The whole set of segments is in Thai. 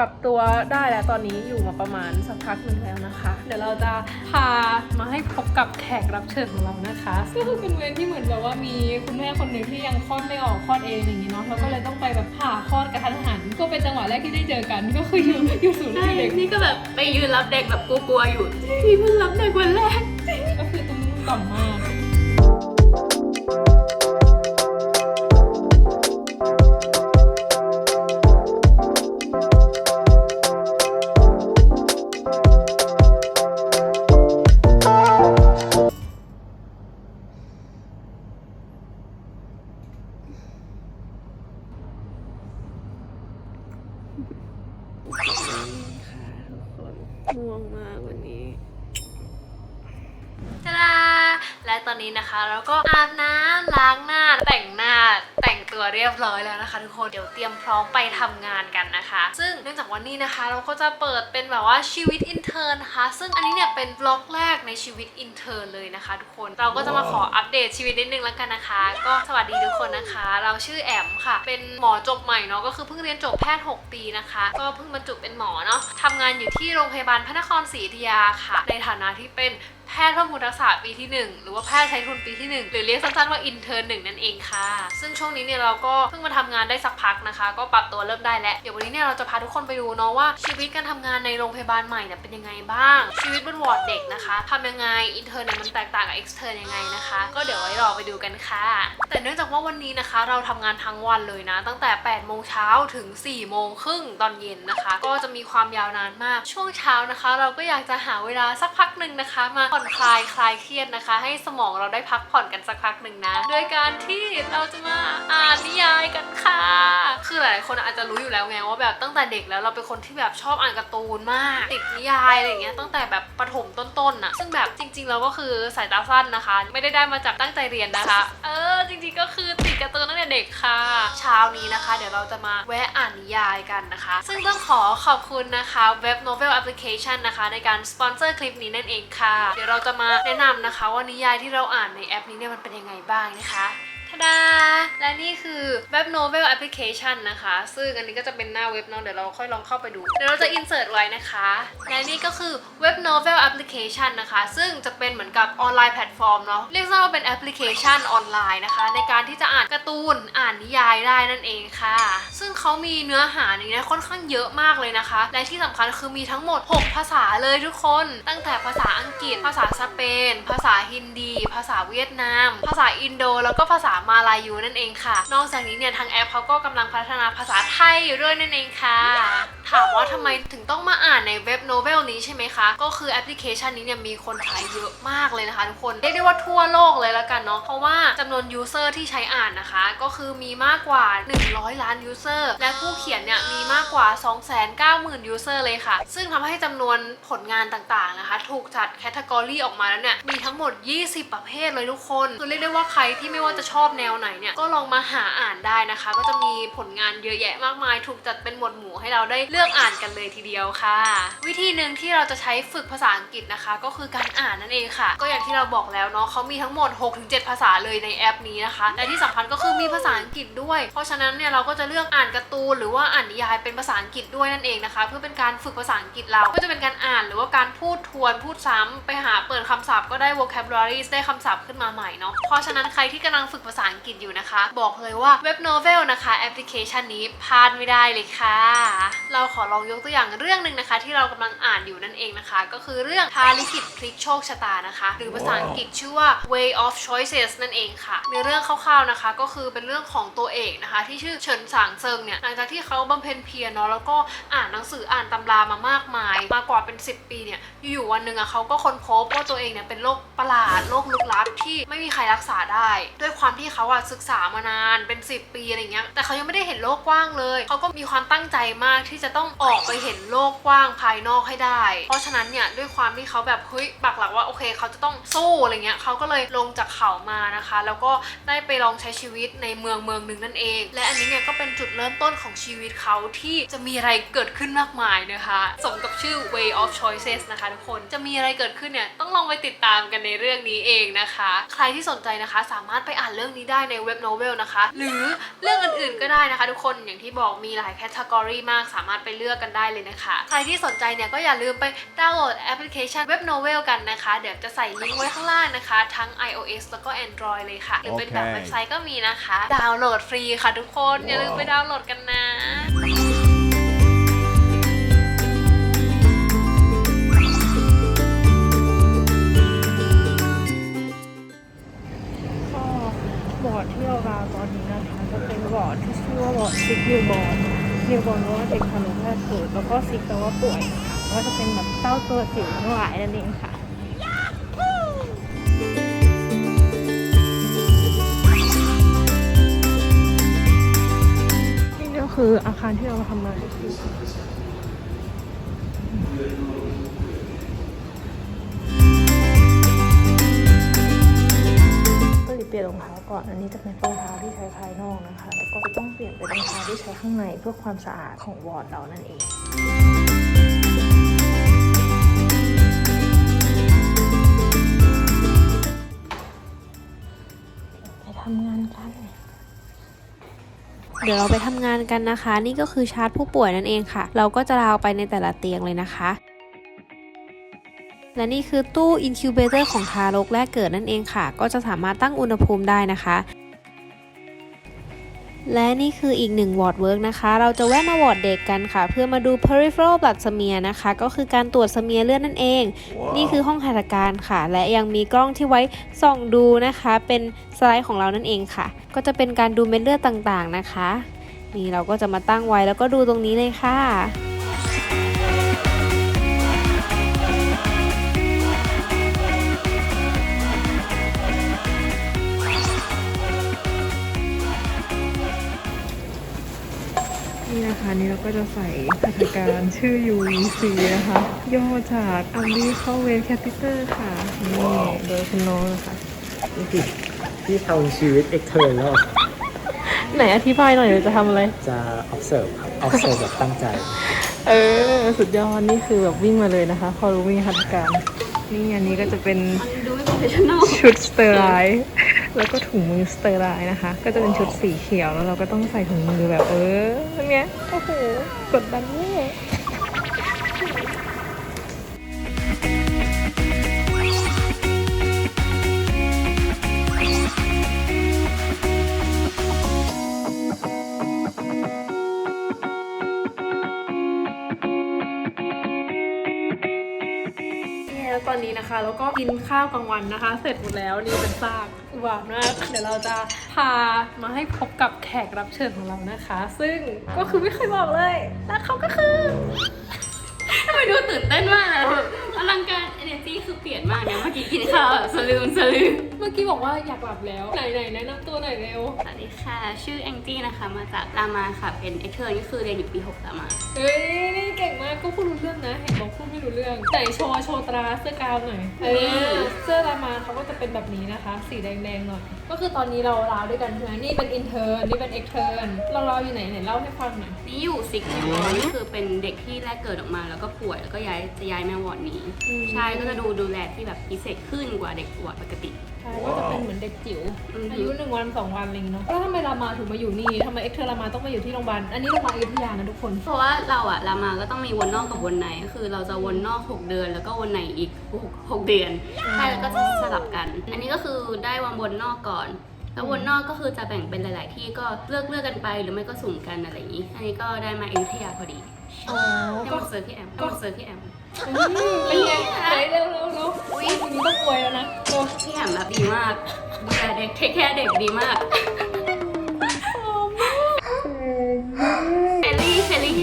ปรับตัวได้แล้วตอนนี้อยู่มาประมาณสักพักหนึ่งแล้วนะคะ เดี๋ยวเราจะพามาให้พบกับแขกรับเชิญของเรานะคะก็คือเป็นเวรที่เหมือนแบบว่ามีคุณแม่คนหนึ่งที่ยังคลอดไม่ออกคลอดเองอย่างนี้เนาะเราก็เลยต้องไปแบบผ่าคลอดกระทันหัน ก็เป็นจังหวะแรกที่ได้เจอกันก็คืออยู่อยู่ศูนย์ใช่เด็กนี่ก็แบบไปยืนรับเด็กแบบกลัวๆอยู่พี่เพิ่งรับเด็กวันแรกก็คือตุ้มต่อมมาก ตัวเรียบร้อยแล้วนะคะ ทุกคนเดี๋ยวเตรียมพร้อมไปทำงานกันนะคะ ซึ่งเนื่องจากวันนี้นะคะ เราก็จะเปิดเป็นแบบว่าชีวิตอินเทอร์นะคะ ซึ่งอันนี้เนี่ยเป็นบล็อกแรกในชีวิตอินเทอร์เลยนะคะ ทุกคนเราก็จะมาขออัปเดตชีวิตนิดนึงแล้วกันนะคะ ก็สวัสดีทุกคนนะคะ เราชื่อแอมค่ะ เป็นหมอจบใหม่เนาะก็คือเพิ่งเรียนจบแพทย์ 6 ปีนะคะ ก็เพิ่งบรรจุเป็นหมอเนาะทำงานอยู่ที่โรงพยาบาลพระนครศรีอยุธยาค่ะ ในฐานะที่เป็น พทย์เพิ่มพูนทักษะปีที่ 1 หรือว่าแพทย์ใช้ทุนปีที่ 1 หรือเรียกสั้นๆว่าอินเทอร์หนึ่งนั่นเองค่ะ ซึ่งช่วงนี้เนี่ยเราก็เพิ่งมาทำงานได้สักพักนะคะ ก็ปรับตัวเริ่มได้แล้ว เดี๋ยววันนี้เนี่ยเราจะพาทุกคนไปดูเนาะว่าชีวิตการทำงานในโรงพยาบาลใหม่เนี่ยเป็นยังไงบ้าง ชีวิตบนวอร์ดเด็กนะคะทำยังไงอินเทอร์เนี่ยมันแตกต่างกับเอ็กซ์เทอร์ยังไงนะคะ ก็เดี๋ยวไว้รอไปดูกันค่ะ แต่เนื่องจากว่าวันนี้นะคะ เราทำงานทั้งวันเลยนะ ตั้งแต่8โมงเช้าถึง4โมงครึ่งตอนเย็นนะคะ ก็จะมีความยาวนานมาก ช่วงเช้านะคะ เราก็อยากจะหาเวลาสักพักหนึ่งนะคะมาผ่อนคลายคลายเครียดนะคะ ให้สมองเราได้พักผ่อนกันสักพักหนึ่งนะโดยการที่เราจะมาอ่านนิยายกันค่ะ คือหลายคนอาจจะรู้อยู่แล้วไงว่าแบบตั้งแต่เด็กแล้วเราเป็นคนที่แบบชอบอ่านการ์ตูนมากติดนิยายอะไรอย่างเงี้ยตั้งแต่แบบประถมต้นๆน่ะซึ่งแบบจริง ๆ เราก็คือสายตาสั้นนะคะ ไม่ได้ได้มาจากตั้งใจเรียนนะคะ เออจริงๆก็คือติดการ์ตูนตั้งแต่เด็กค่ะ เช้านี้นะคะ เดี๋ยวเราจะมาแวะอ่านนิยายกันนะคะ ซึ่งต้องขอขอบคุณนะคะเว็บ Novel Application นะคะ ในการสปอนเซอร์คลิปนี้นั่นเองค่ะเดี๋ยวเราจะมาแนะนำนะคะ ว่านิยายที่เราอ่านในแอปนี้เนี่ยมันเป็นยังไงบ้างนะคะ ทดา และนี่คือเว็บ Novel Application นะคะ ซึ่งอันนี้ก็จะเป็นหน้าเว็บเนาะเดี๋ยวเราค่อยลองเข้าไปดู เดี๋ยวเราจะ insert ไว้นะคะ และนี่ก็คือเว็บ Novel Application นะคะ ซึ่งจะเป็นเหมือนกับออนไลน์แพลตฟอร์มเนาะเรียกว่าเป็นแอปพลิเคชันออนไลน์นะคะ ในการที่จะอ่านการ์ตูนอ่านนิยายได้นั่นเองค่ะ ซึ่งเขามีเนื้อหาในนี้ค่อนข้างเยอะมากเลยนะคะ และที่สำคัญคือมีทั้งหมด 6 ภาษาเลยทุกคน ตั้งแต่ภาษาอังกฤษ ภาษาสเปน ภาษาฮินดี ภาษาเวียดนาม ภาษาอินโด แล้วก็ภาษามาลายูนั่นเองค่ะ นอกจากนี้เนี่ยทางแอปเขาก็กำลังพัฒนาภาษาไทยอยู่ด้วยนั่นเองค่ะ ถามว่าทำไมถึงต้องมาอ่านในเว็บโนเวลนี้ใช่ไหมคะ ก็คือแอปพลิเคชันนี้เนี่ยมีคนใช้เยอะมากเลยนะคะทุกคนเรียกได้ว่าทั่วโลกเลยล้วกันเนาะเพราะว่าจำนวนยูเซอร์ที่ใช้อ่านนะคะ ก็คือมีมากกว่า 100 ล้านยูเซอร์และผู้เขียนเนี่ยมีมากกว่า 290,000ยูเซอร์เลยค่ะ ซึ่งทำให้จำนวนผลงานต่างๆนะคะ ถูกจัดแคตตากรีออกมาแล้วเนี่ยมีทั้งหมด 20 ประเภทเลยทุกคนคือเรียกได้ว่าใครที่ไม่ว่าจะชอบแนวไหนเนี่ยก็ลองมาหาอ่านได้นะคะ ก็จะมีผลงานเยอะแยะมากมาย ถูกจัดเป็นหมวดหมู่ให้เราได้เลือกอ่านกันเลยทีเดียวค่ะ วิธีหนึ่งที่เราจะใช้ฝึกภาษาอังกฤษนะคะ ก็คือการอ่านนั่นเองค่ะ ก็อย่างที่เราบอกแล้วเนาะเขามีทั้งหมด 6-7 ภาษาเลยในแอปนี้นะคะและที่สำคัญก็คือมีภาษาอังกฤษด้วย เพราะฉะนั้นเนี่ยเราก็จะเลือกอ่านการ์ตูนหรือว่าอ่านนิยายเป็นภาษาอังกฤษด้วยนั่นเองนะคะ เพื่อเป็นการฝึกภาษาอังกฤษเราก็จะเป็นการอ่านหรือว่าการพูดทวนพูดซ้ำไปหาเปิดคำศัพท์ก็ได้ vocabulary ได้คำศัพท์ขึ้นมาใหม่เนาะเพราะฉะนั้นใครที่กำลังฝึกภาษาอังกฤษอยู่นะคะ บอกเลยว่าเว็บ Novel นะคะแอปพลิเคชันนี้พลาดไม่ได้เลยค่ะ เราขอลองยกตัวอย่างเรื่องหนึ่งนะคะ ที่เรากำลังอ่านอยู่นั่นเองนะคะ ก็คือเรื่องทาลิขิตพลิกโชคชะตานะคะ หรือภาษาอังกฤษชื่อว่า Way of Choices นั่นเองค่ะในเรื่องคร่าวๆนะคะ ก็คือเป็นเรื่องของตัวเอกนะคะ ที่ชื่อเฉินสางเซิงเนี่ยหลังจากที่เขาบำเพ็ญเพียรเนาะแล้วก็อ่านหนังสืออ่านตำรามามากมายมากกว่าเป็น 10 ปีเนี่ยอยู่ๆวันหนึ่งอะเขาก็ค้นพบว่าตัวเองเนี่ยเป็นโรคประหลาดโรคลึกลับที่ไม่มีใครรักษาได้ ด้วยความที่เขาอะศึกษามานานเป็น 10 ปีอะไรเงี้ยแต่เขายังไม่ได้เห็นโลกกว้างเลย เขาก็มีความตั้งใจมากที่จะต้องออกไปเห็นโลกกว้างภายนอกให้ได้ เพราะฉะนั้นเนี่ยด้วยความที่เขาแบบเฮ้ยปักหลักว่าโอเค เขาจะต้องสู้อะไรเงี้ยเขาก็เลยลงจากเขามานะคะ แล้วก็ได้ไปลองใช้ชีวิตในเมืองเมืองหนึ่งนั่นเอง และอันนี้เนี่ยก็เป็นจุดเริ่มต้นของชีวิตเขาที่จะมีอะไรเกิดขึ้นมากมายนะคะสมกับชื่อ way of choices นะคะทุกคนจะมีอะไรเกิดขึ้นเนี่ยต้องลองไปติดตามกันในเรื่องนี้เองนะคะ ใครที่สนใจนะคะสามารถไปอ่านเรื่องนี้ได้ในเว็บโนเวลนะคะ หรือเรื่องอื่นๆก็ได้นะคะ ทุกคนอย่างที่บอกมีหลายแคตตากรีมากสามารถไปเลือกกันได้เลยนะคะ ใครที่สนใจเนี่ยก็อย่าลืมไปดาวน์โหลดแอปพลิเคชัน Web Novel กันนะคะ เดี๋ยวจะใส่ลิงก์ไว้ข้างล่างนะคะ ทั้ง iOS แล้วก็ Android เลยค่ะ หรือเป็นแบบโอเคเว็บไซต์ก็มีนะคะ ดาวน์โหลดฟรีค่ะทุกคนอย่าลืมไปดาวน์โหลดกันนะ ร์ดที่เราดาตอนนี้นะคะ จะเป็นบอร์ดที่ชื่อว่าบอร์ดซิกนิวบอร์ดนิวบอร์ดว่าเด็กทารกแรกเกิดแล้วก็ซิกแปลว่าป่วยนะคะก็จะเป็นแบบเต้าตัวจิ๋วทั้งหลายนั่นเองค่ะนี่ก็คืออาคารที่เราทำงานอยู่ ก่อนอันนี้จะเป็นรองเท้าที่ใช้ภายนอกนะคะ แล้วก็จะต้องเปลี่ยนเป็นรองเท้าที่ใช้ข้างในเพื่อความสะอาดของวอร์ดเรานั่นเองไปทำงานกันเดี๋ยวเราไปทำงานกันนะคะ นี่ก็คือชาร์จผู้ป่วยนั่นเองค่ะ เราก็จะราวไปในแต่ละเตียงเลยนะคะ และนี่คือตู้อินคิวเบเตอร์ของทารกแรกเกิดนั่นเองค่ะ ก็จะสามารถตั้งอุณหภูมิได้นะคะ และนี่คืออีกหนึ่งวอร์ดเวิร์กนะคะ เราจะแวะมาวอร์ดเด็กกันค่ะ เพื่อมาดู peripheral blood smear นะคะ ก็คือการตรวจสเมียร์เลือดนั่นเองนี่คือห้องหัตถการค่ะ และยังมีกล้องที่ไว้ส่องดูนะคะ เป็นสไลด์ของเรานั่นเองค่ะ ก็จะเป็นการดูเม็ดเลือดต่างๆนะคะ นี่เราก็จะมาตั้งไว้แล้วก็ดูตรงนี้เลยค่ะ นี่นะคะนี่เราก็จะใส่หัตถการชื่อ UVC นะคะ ย่อจาก Umbilical Vein Catheter ค่ะ นี่โดยคุณน้องนะคะนี่คือที่ทำชีวิตเอกเทอร์แล้วไหนอธิบายหน่อยเดี๋ยวจะทำอะไร จะ observe ครับ observe แบบตั้งใจ เออ สุดยอด นี่คือแบบวิ่งมาเลยนะคะ พอรู้มีหัตถการ นี่อันนี้ก็จะเป็น ดูไม่ professional ชุดสเตอร์ไลน์ แล้วก็ถุงมือสเตอร์ไลน์นะคะ ก็จะเป็นชุดสีเขียวแล้วเราก็ต้องใส่ถุงมือแบบเออเนี้ยโอ้โหกดดันแย่ ตอนนี้นะคะ แล้วก็กินข้าวกลางวันนะคะ เสร็จหมดแล้วนี่เป็นซากอุบานมากเดี๋ยวเราจะพามาให้พบกับแขกรับเชิญของเรานะคะ ซึ่งก็คือไม่เคยบอกเลย และเขาก็คือทำไมดูตื่นเต้นมาก อะแบบอลังการ energy คือเปลี่ยนมากเนี่ยเมื่อกี้กินข้าวแบบสลืมสลืมเมื่อกี้บอกว่าอยากหลับแล้ว ไหนไหนแนะนำตัวหน่อยเร็ว สวัสดีค่ะ ชื่อแองจี้นะคะมาจากรามาค่ะเป็นเอ็กเทอร์นี่คือเรียนอยู่ปี6รามาเฮ้ยนี่เก่งมากก็พูดรู้เรื่องนะเห็นบอกพูดไม่รู้เรื่องไหนโชว์โชว์ตราเสื้อกาวหน่อยเออเสื้อรามาเขาก็จะเป็นแบบนี้นะคะ สีแดงๆหน่อยก็คือตอนนี้เราลาวด้วยกันใช่ไหมนี่เป็นอินเทอร์นี่เป็นเอ็กเทอร์เราลาวอยู่ไหนไหนเล่าให้ฟังหน่อยนี่อยู่ซิกนิวนี่คือเป็นเด็กที่แรกเกิดออกมาแล้วก็ป่วยแล้วก็ย้ายจะย้ายมาวอร์ดนี้อืมใช่ก็จะดูดูแลที่แบบพิเศษขึ้นกว่าเด็กวอร์ดปกติ ใช่ก็จะเป็นเหมือนเด็กจิ๋ว อือฮึอายุหนึ่งวันสองวันอะไรอย่างเงี้ยเนาะ แล้วทำไมรามาถึงมาอยู่นี่ทำไมเอ็กเทอร์รามาต้องมาอยู่ที่โรงพยาบาล อันนี้โรงพยาบาลอยุธยานะทุกคน เพราะว่าเราอะรามาก็ต้องมีวนนอกกับวนในก็คือเราจะวนนอก 6 เดือน แล้วก็วนในอีก6 6เดือนใช่แล้วก็จะสลับกัน อันนี้ก็คือได้วางวนนอกก่อน แล้ววนนอกก็คือจะแบ่งเป็นหลาย ๆ ที่ก็เลือกเลือกกันไปหรือไม่ก็สุ่มกันอะไรอย่างนี้ อันนี้ก็ได้มาอยุธยาพอดีอ๋อให้ก็มาเซอร์พี่แอมให้มาเซอร์พี่แอมอืม เป็นไงไหนเร็วเร็วเร็วอุ้ยทีนี้ต้องอวยแล้วนะโอ้พี่แอมแบบดีมากดูแลเด็กเทคแคร์เด็กดีมากเ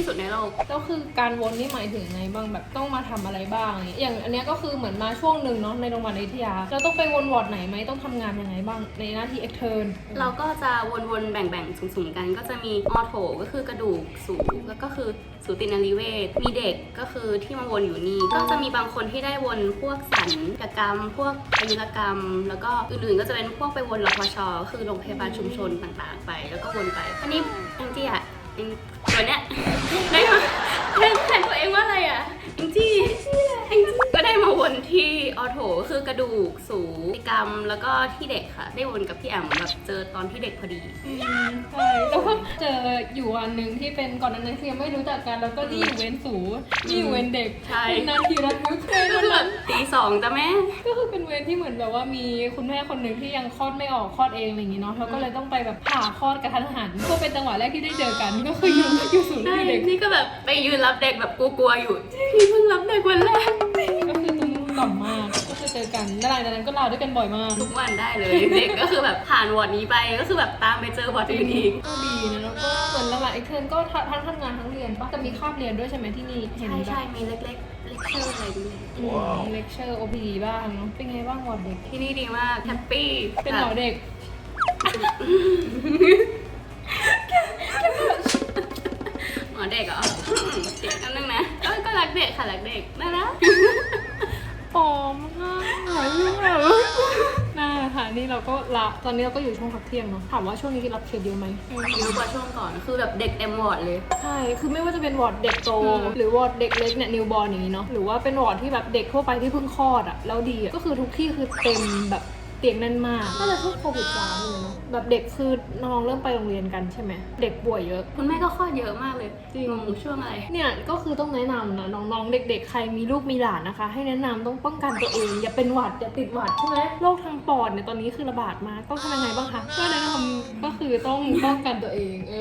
สุดในโลก แล้วคือการวนนี่หมายถึงไงบ้างแบบต้องมาทำอะไรบ้างอย่างเงี้ยอย่างอันเนี้ยก็คือเหมือนมาช่วงหนึ่งเนาะในโรงพยาบาลอยุธยาเราต้องไปวนวอร์ดไหนไหมต้องทำงานยังไงบ้างในหน้าที่เอ็กเทิร์นเราก็จะวนๆ แบ่งๆ สุ่มๆ กัน ก็จะมีออโถก็คือกระดูกสูงแล้วก็คือสูตินารีเวชมีเด็กก็คือที่มาวนอยู่นี่ ก็จะมีบางคนที่ได้วนพวกสัญญกรรม พวกอายุรกรรม แล้วก็อื่นๆ ก็จะเป็นพวกไปวนรพชคือโรงพยาบาลชุมชนต่างๆ ไป แล้วก็วนไป อันนี้แองจี้อะแองตัวเนี้ยได้มเรียกแทนตัวเองว่าอะไรอะอิงจี้ ที่ออโถก็คือกระดูกสูติกรรมแล้วก็ที่เด็กค่ะ ได้วนกับพี่แอมแบบเจอตอนที่เด็กพอดีอืมใช่แล้วก็เจออยู่วันหนึ่งที่เป็นก่อนหนานั้นที่ยังไม่รู้จักกันแล้วก็นี่อยู่เว้นสูนี่อยู่เว้นเด็กใช่ เป็นนาทีระทึกเลยก็คือแบบตีสองจ้ะแม่ ก็คือเป็นเวรที่เหมือนแบบว่ามีคุณแม่คนหนึ่งที่ยังคลอดไม่ออกคลอดเองอะไรอย่างงี้เนาะเราก็เลยต้องไปแบบผ่าคลอดกระทันหันก็เป็นจังหวะแรกที่ได้เจอกันก็คืออยู่อยู่ศูนย์ใช่เด็ก นี่ก็แบบไปยืนรับเด็กแบบกลัวๆอยู่ พี่เพิ่งรับเด็กวันแรก ก็คือตุ้มต่อมมาก ก็คือเจอกันแล้วหลังจากนั้นก็ลาด้วยกันบ่อยมาก ทุกวันได้เลย เด็กก็คือแบบผ่านวอร์ดนี้ไปก็คือแบบตามไปเจอวอร์ดอื่นอีกก็ดีนะแล้วก็เหมือนหลังๆไอ้เทอมก็ทั้งทำงานทั้งเรียนปะจะมีคาบเรียนด้วยใช่ไหมที่นี่เห็นใช่ปะใช่มีเล็กๆเลคเชอร์อะไรด้วยเลคเชอร์ OPD บ้างเนาะเป็นไงบ้างวอร์ดเด็กที่นี่ดีมากแฮปปี้เป็นหมอเด็กหมอเด็กเหรอเด็กอันนึงนะก็ก็รักเด็กค่ะรักเด็กน่ารัก ปอมมากน่าค่ะนี่เราก็ละตอนนี้เราก็อยู่ช่วงพักเที่ยงเนาะถามว่าช่วงนี้กินรับเคสเยอะไหมเยอะกว่าช่วงก่อนคือแบบเด็กเต็มวอร์ดเลย ใช่คือไม่ว่าจะเป็นวอร์ดเด็กโตอืมหรือวอร์ดเด็กเล็กเนี่ยนิวบอร์นอย่างนี้เนาะหรือว่าเป็นวอร์ดที่แบบเด็กทั่วไปที่เพิ่งคลอดอะแล้วดีอะก็คือทุกที่คือเต็มแบบ เตียงแน่นมากน่าจะช่วงโควิดร้านเลยเนาะแบบเด็กคือน้องเริ่มไปโรงเรียนกันใช่ไหมเด็กป่วยเยอะ คุณแม่ก็คลอดเยอะมากเลยจริงงงช่วงอะไร เนี่ยก็คือต้องแนะนำนะน้องๆ เด็ก ๆ ใครมีลูกมีหลานนะคะ ให้แนะนำต้องป้องกันตัวเองอย่าเป็นหวัดอย่าติดหวัดใช่ไหมโรคทางปอดเนี่ยตอนนี้คือระบาดมากต้องทำยังไงบ้างคะก็แนะนำก็คือต้องป้องกันตัวเองเอ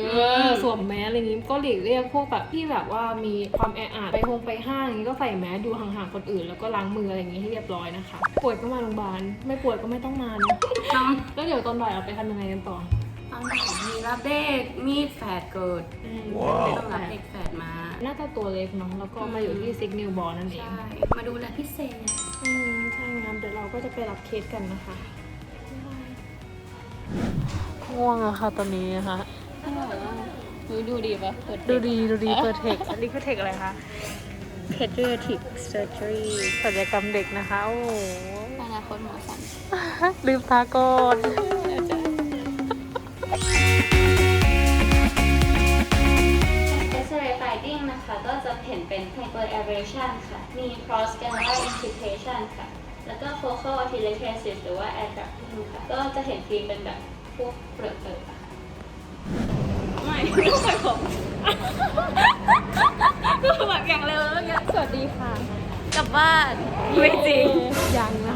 อสวมแมสอะไรอย่างนี้ก็หลีกเลี่ยงพวกแบบที่แบบว่ามีความแออัดไปโฮงไปห้างอย่างนี้ก็ใส่แมสดูห่างๆคนอื่น แล้วก็ล้างมืออะไรอย่างนี้ให้เรียบร้อยนะคะป่วยก็มาโรงพยาบาลไม่ป่วยก็ไม่ต้องมาเนาะน้องแล้วเดี๋ยวตอนบ่ายเราไปทำยังไงกันต่อน้องมีรับเด็กมีแฝดเกิดอืมไม่ต้องรับเด็กแฝดมาน่าจะตัวเล็กเนาะแล้วก็มาอยู่ที่ซิกนิวบอลนั่นเอง ใช่ มาดูแลพิเศษอืมใช่งั้นเดี๋ยวเราก็จะไปรับเคสกันนะคะง่วงอะค่ะตอนนี้นะคะดูดูดีปะเปิดดูดีดูดีเปิดเทคอันนี้คือเทคอะไรคะ pediatric surgery ศัลยกรรมเด็กนะคะ โอ้โหอนา คตหมอสันลืมตาก่อน X-ray finding นะคะ ก็จะเห็นเป็น hyper abrasion ค่ะ มี cross scalar infiltration ค่ะ แล้วก็ focal atelectasis หรือว่า attracting ค่ะ ก็จะเห็นฟิล์มเป็นแบบพวกเปลือกเปิดค่ะไม่ไม่ค่อยผมก็แบบอย่างเร็วแล้วอย่างสวัสดีค่ะ กลับบ้านไม่จริงยังนะ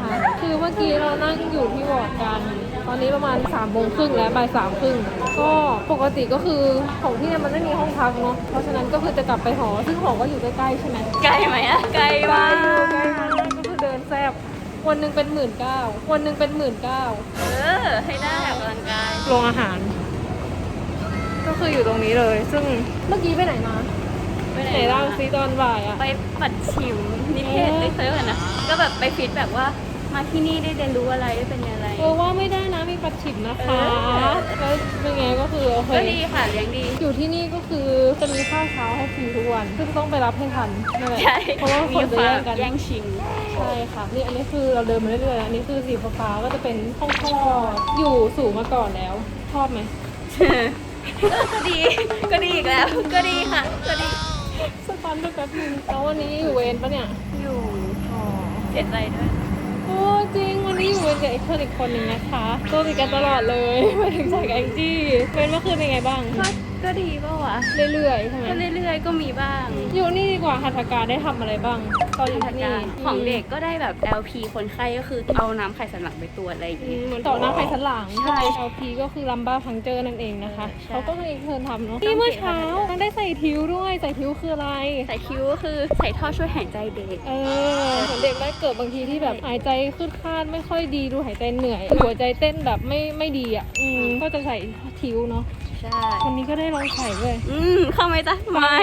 คะคื อเมื่อกี้เรานั่งอยู่ที่วอร์ดกัน ตอนนี้ประมาณ3ามโมงครึ่งแล้วบ่ายสามครึ่ง ก็ปกติก็คือของที่เนี่ยมันไม่มีห้องพักเนาะ เพราะฉะนั้นก็คือจะกลับไปหอ ซึ่งหอก็อยู่ใกล้ๆใช่ไหมไกลไหมอะไกลไกลมาอยู่กไกลมากก็คือเดินแซบวันหนึ่งเป็นหมื่นเก้าวันหนึ่งเป็นหมื่นเก้าเออ ให้ได้ออกกำลังกายโรงอาหาร ก็คืออยู่ตรงนี้เลย ซึ่งเมื่อกี้ไปไหนมาไปไหนไหนเล่ามาซิตอนบ่ายอะไปปัดฉิมนิเทศเออได้เคยเหมือนนะ ก็แบบไปฟิตแบบว่า มาที่นี่ได้เรียนรู้อะไรได้เป็นอะไร เออว่าไม่ได้นะมีปัดฉิมนะคะเออแล้วเป็นไงก็คือโอเคก็ดีค่ะเลี้ยงดี อยู่ที่นี่ก็คือจะมีข้าวเช้าให้ฟรีทุกวันซึ่งต้องไปรับให้ทันนั่นแหละใช่เพราะว่าคนจะแย่งกันแย่งชิงใช่ค่ะนี่อันนี้คือเราเดินมาเรื่อยๆอันนี้คือสีฟ้าๆก็จะเป็นห้องทอดอยู่สูงมาก่อนแล้วชอบไหมก็ดีก็ดีอีกแล้วก็ดีค่ะก็ดีสตันไปแป๊บนึงแล้ววันนี้อยู่เวรปะเนี่ยอยู่อ๋อเจ็ดใจด้วยโอ้จริงวันนี้อยู่เวรกับไอ้เพื่อนอีกคนหนึ่งนะคะตัวติดกันตลอดเลยมาถึงจากแองจี้เวรเมื่อคืนเป็นไงบ้าง ก็ก็ดีป่าวะเรื่อยๆใช่ไหมก็เรื่อยๆ ก็มีบ้าง อยู่นี่ดีกว่าหัตถการได้ทำอะไรบ้าง ตอนอยู่ทาที่งนี่การของเด็กก็ได้แบบ LP คนไข้ก็คือเอาน้ำไข่สันหลังไปตรวจอะไรอย่างอืเงี้มยเหมือนต่อหน้าไขสันหลังใช่ LP ก็คือลัมบ้าพังเจอร์นั่นเองนะคะใช่เขาก็ให้เทิร์นทำเนาะนี่เมื่อเช้ามันได้ใส่ทิวด้วยใส่ทิวคืออะไร ใส่คิ้วก็คือใส่ท่อช่วยหายใจเด็ก เออเหมือนเด็กแรกเกิดบางทีที่แบบหายใจขึ้นคาดไม่ค่อยดีดูหายใจเหนื่อยหัวใจเต้นแบบไม่ไม่ดีอะอืมก็จะใส่ทิวเนาะ ใช่ วันนี้ก็ได้ลองใส่ด้วยอืมเข้าไหมจ๊ะไม่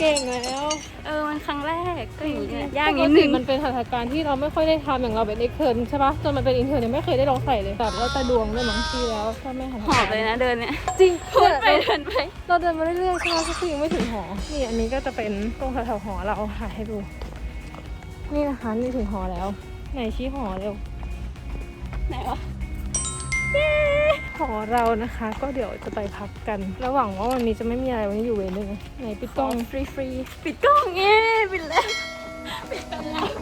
เก่งแล้วเออมันครั้งแรกก็อย่างนี้ยากปนิกดตินึงมันเป็นสถานการณ์ที่เราไม่ค่อยได้ทำอย่างเราเป็นเอ็กเทิร์นใช่ปะจนมันเป็นอินเทิร์นยังไม่เคยได้ลองใส่เลยแบบแล้วแต่ดวงด้วยมั้งที่แล้วถ้าไม่หันหอบเลยนะเดินเนี่ยจริงพูดไปเดินไปเราเดินมาเรื่อยๆใช่ไหมก็คือยังไม่ถึงหอนี่อันนี้ก็จะเป็นตรงแถวๆหอเราถ่ายให้ดู นี่นะคะนี่ถึงหอแล้ว ไหนชี้หอเร็วไหนวะ หอเรานะคะก็เดี๋ยวจะไปพักกัน ระหว่างว่าวันนี้จะไม่มีอะไรวันนี้อยู่เวรด้วยนะไหนปิดกล้องฟรีฟรีปิดกล้องเงี้ปิดแล้วปิดกล้อง